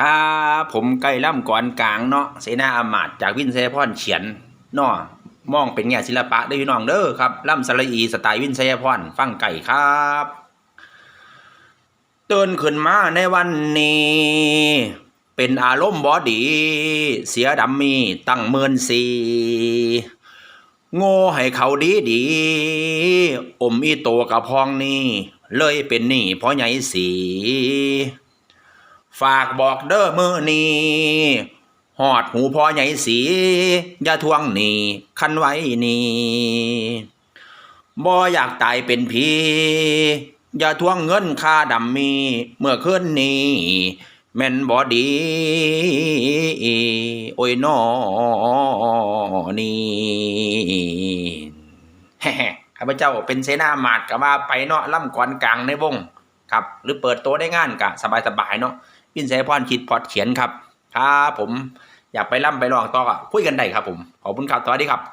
ครับผมไก่ล่ำก่อนกลางเนาะเสนาอามาตจากวินเซพอนเขียนเนาะมองเป็นแง่ศิลปะได้อพี่น้องเด้อครับล่ำสระอีสไตล์วินเซพอนฟังไก่ครับเตื่นขึ้นมาในวันนี้ เป็นอารมณ์บอดี เสียดำมีตั้งเมินสีโง่ให้เขาดีดีอมอีโตกับพองนี่เลยเป็นหนี้เพราะใหญ่สี ฝากบอกเด้อมือนี้หอดหูพอใหญ่สีอย่าทวงหนีคันไว้นี่บ่อยากตายเป็นผีอย่าทวงเงินค่าดำมี เมื่อคืนนี้แม่นบ่ดี โอ้ยนอนี่แฮ่ข้าพเจ้าเป็นเสนาหมาดก็ว่าไปเนาะล่ำก่อนกลางในวงครับ หรือเปิดตัวได้งานกะสบายๆเนาะ พินเสพรคิดพอดเขียนครับ ครับผมอยากไปล่ำไปลองต่อก็คุยกันได้ครับผม ขอบคุณครับสวัสดีครับ